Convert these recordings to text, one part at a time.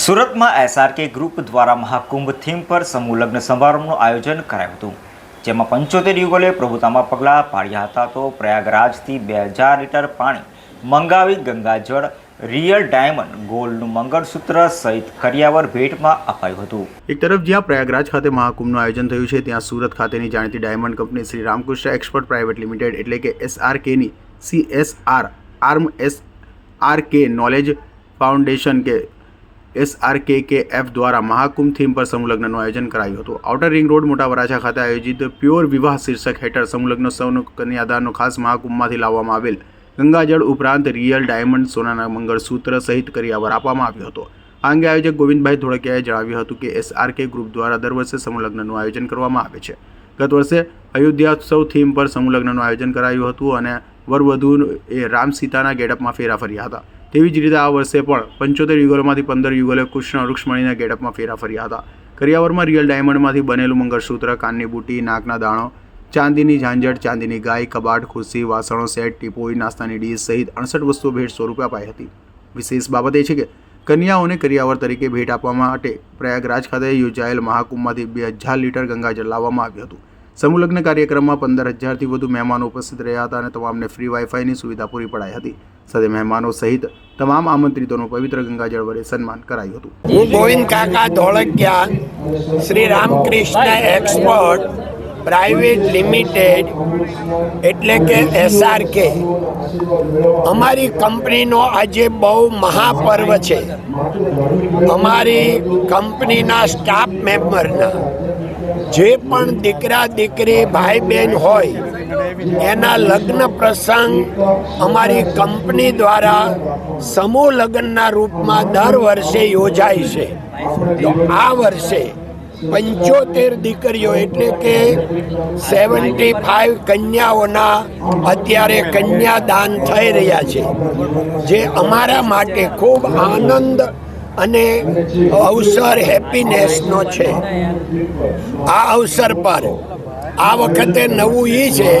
સુરતમાં SRK group દ્વારા Mahakumbh theme પર સમૂહ લગ્ન સમારંભનું આયોજન કરાયું હતું. જેમાં પંચોતેર યુગલે પ્રભુતામાં પગલાં પાડ્યા હતા તો પ્રયાગરાજથી બે હજાર લીટર પાણી મંગાવી ગંગાજળ, રિયલ ડાયમંડ ગોલ્ડનું મંગળસૂત્ર સહિત કરિયાવર ભેટમાં અપાયું હતું. એક તરફ જ્યાં પ્રયાગરાજ ખાતે મહાકુંભનું આયોજન થયું છે, ત્યાં સુરત ખાતેની જાણીતી diamond company Shri Ramkrishna export private limited એટલે કે એસઆરકેની CSR arm S R K knowledge foundation કે એસઆરકે કે એફ દ્વારા મહાકુંભ થીમ પર સમૂહલગ્નનું આયોજન કરાયું હતું. આઉટર રિંગ રોડ મોટા વરાછા ખાતે આયોજિત પ્યોર વિવાહ શીર્ષક હેઠળ સમૂહલગ્ન સૌનું કન્યાદાનનો ખાસ મહાકુંભમાંથી લાવવામાં આવેલ ગંગાજળ ઉપરાંત રિયલ ડાયમંડ સોનાના મંગળસૂત્ર સહિત કરિયાવર આપવામાં આવ્યો હતો. આ અંગે આયોજક ગોવિંદભાઈ ધોળકિયાએ જણાવ્યું હતું કે એસઆરકે ગ્રુપ દ્વારા દર વર્ષે સમૂહલગ્નનું આયોજન કરવામાં આવે છે. ગત વર્ષે અયોધ્યાત્સવ થીમ પર સમૂહલગ્નનું આયોજન કરાયું હતું અને વરવધુ એ રામ સીતાના ગેટઅપમાં ફેરા ફર્યા હતા. તેવી જ રીતે આ વર્ષે પણ પંચોતેર યુગલોમાંથી પંદર યુગલે કૃષ્ણ રૂક્ષ્મણીના ગેટઅપમાં ફેરા ફર્યા હતા. કરિયાવરમાં રિયલ ડાયમંડમાંથી બનેલું મંગળસૂત્ર, કાનની બુટી, નાકના દાણો, ચાંદીની ઝાંઝટ, ચાંદીની ગાય, કબાટ, ખુરશી, વાસણો, સેટ ટીપોઈ નાસ્તાની ડીશ સહિત અડસઠ વસ્તુઓ ભેટ સ્વરૂપે અપાઈ હતી. વિશેષ બાબત એ છે કે કન્યાઓને કરિયાવર તરીકે ભેટ આપવા માટે પ્રયાગરાજ ખાતે યોજાયેલ મહાકુંભમાંથી બે હજાર લીટર ગંગાજળ લાવવામાં આવ્યું હતું. સમૂહ લગ્ન કાર્યક્રમમાં પંદર હજારથી વધુ મહેમાનો ઉપસ્થિત રહ્યા હતા અને તમામને ફ્રી વાઈફાઈની સુવિધા પૂરી પડાઈ હતી. સાથે મહેમાનો સહિત તમામ આમંત્રિતોનું પવિત્ર ગંગાજળ વડે સન્માન કરાયું હતું. હું ગોવિંદ કાકા Dholakia Shri Ramkrishna export private limited, એટલે કે એસઆરકે. અમારી કંપનીનો આજે બહુ મહાપર્વ છે. અમારી કંપનીના સ્ટાફ મેમ્બરના જે પણ દીકરા, દીકરી, ભાઈ બહેન હોય, એના લગ્ન પ્રસંગ અમારી કંપની દ્વારા સમૂહ લગ્નના રૂપમાં દર વર્ષે યોજાય છે. આ વર્ષે પંચોતેર દીકરીઓ એટલે કે સેવન્ટી ફાઈવ કન્યાઓના અત્યારે કન્યાદાન થઈ રહ્યા છે. જે અમારા માટે ખૂબ આનંદ અને અવસર હેપીનેસનો છે. આ અવસર પર આ વખતે નવું એ છે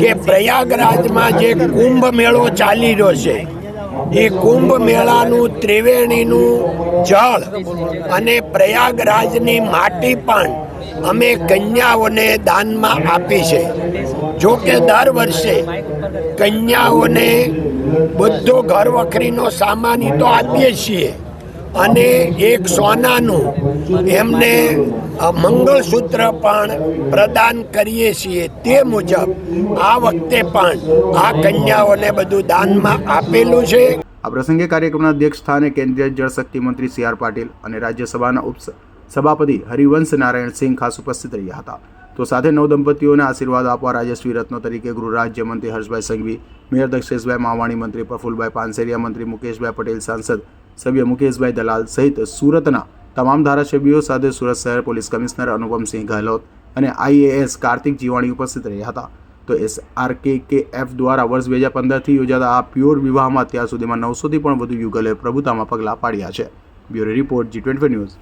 કે પ્રયાગરાજમાં જે કુંભ મેળો ચાલી રહ્યો છે, એ કુંભ મેળાનું ત્રિવેણીનું જળ અને પ્રયાગરાજની માટી પણ અમે કન્યાઓને દાનમાં આપી છે. જો કે દર વર્ષે કન્યાઓને બધો ઘર વખરીનો સામાન તો આપીએ છીએ. અને એક સોનાનું એમને મંગળસૂત્ર પણ પ્રદાન કરીએ છીએ તે મુજબ આ વખતે પણ આ કન્યાઓને બધું દાનમાં આપેલું છે. આ પ્રસંગે કાર્યક્રમના અધ્યક્ષ સ્થાને કેન્દ્રીય જળશક્તિ મંત્રી સી આર પાટીલ અને રાજ્યસભાના ઉપ સભાપતિ હરિવંશ નારાયણ સિંહ ખાસ ઉપસ્થિત રહ્યા હતા. તો સાથે નવ દંપતીઓને આશીર્વાદ આપવા રાજસ્વી રત્નો તરીકે ગૃહ રાજ્યમંત્રી હર્ષભાઈ સંઘવી, મેયર દક્ષેશભાઈ માવાણી, મંત્રી પ્રફુલભાઈ પાનસેરિયા, મંત્રી મુકેશભાઈ પટેલ, સાંસદ સભ્ય મુકેશભાઈ દલાલ સહિત સુરતના તમામ ધારાસભ્યો સાથે સુરત શહેર પોલીસ કમિશનર અનુપમસિંહ ગહેલોત અને આઈએએસ કાર્તિક જીવાણી ઉપસ્થિત રહ્યા હતા. તો એસ આર કે કે એફ દ્વારા વર્ષ બે હજાર પંદરથી યોજાતા આ પ્યોર વિવાહમાં અત્યાર સુધીમાં નવસોથી પણ વધુ યુગલે પ્રભુતામાં પગલાં પાડ્યા છે. Bureau report G twenty news.